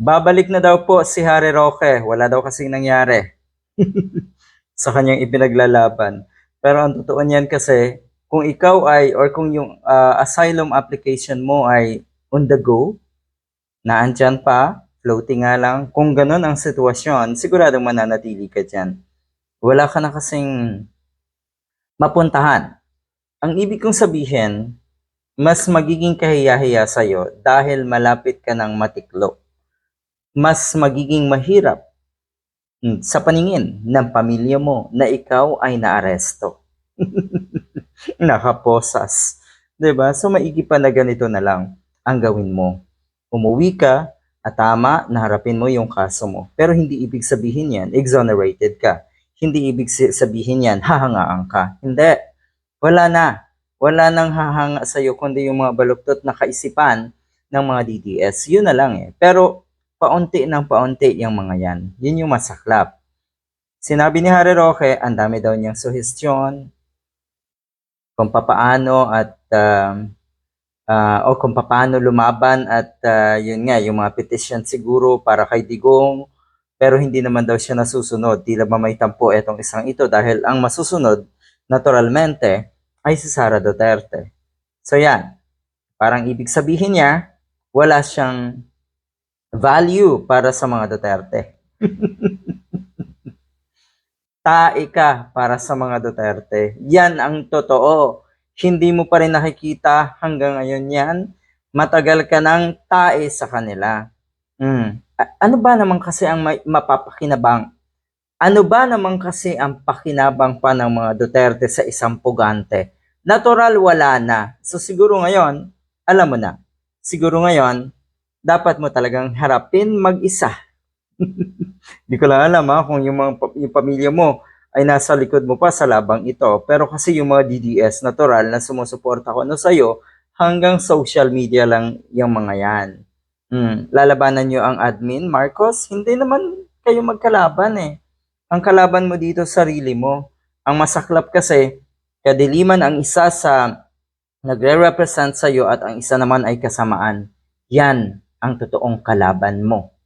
Babalik na daw po si Harry Roque. Wala daw kasing nangyari sa kanyang ipinaglalaban. Pero ang totoo niyan kasi, kung ikaw ay, or kung yung ah, asylum application mo ay on the go, naandyan pa, floating nga lang, kung ganun ang sitwasyon, siguradong mananatili ka dyan. Wala ka na kasing mapuntahan. Ang ibig kong sabihin, mas magiging kahiya-hiya sa'yo dahil malapit ka ng matiklo. Mas magiging mahirap mm, sa paningin ng pamilya mo na ikaw ay naaresto. Nakaposas. ba? So maigi pa na ganito na lang ang gawin mo. Umuwi ka at tama, naharapin mo yung kaso mo. Pero hindi ibig sabihin yan, exonerated ka. Hindi ibig sabihin yan, hahangaan ka. Hindi. Wala na. Wala nang hahanga sa'yo kundi yung mga baluktot na kaisipan ng mga DDS. Yun na lang eh. Pero paunti ng paunti yung mga yan. Yun yung masaklap. Sinabi ni Harry Roque, ang dami daw niyang suhestyon kung papaano at um, ah, o kung papaano lumaban at ah, yun nga, yung mga petition siguro para kay Digong pero hindi naman daw siya nasusunod. Tila ba may tampo etong isang ito dahil ang masusunod naturalmente ay si Sara Duterte. So yan, parang ibig sabihin niya, wala siyang value para sa mga Duterte. Tae ka para sa mga Duterte. Yan ang totoo. Hindi mo pa rin nakikita hanggang ngayon yan. Matagal ka nang tae sa kanila. Mm. Ano ba naman kasi ang may, mapapakinabang? Ano ba naman kasi ang pakinabang pa ng mga Duterte sa isang pugante? Natural wala na. So siguro ngayon, alam mo na. Siguro ngayon, dapat mo talagang harapin mag-isa. Di ko lang alam ha, kung yung, mga, yung pamilya mo ay nasa likod mo pa sa labang ito. Pero kasi yung mga DDS, natural na sumusuporta ko no sa'yo, hanggang social media lang yung mga yan. Hmm. Lalabanan nyo ang admin, Marcos? Hindi naman kayo magkalaban eh. Ang kalaban mo dito, sarili mo. Ang masaklap kasi, kadiliman ang isa sa nagre-represent sa'yo at ang isa naman ay kasamaan. Yan ang totoong kalaban mo.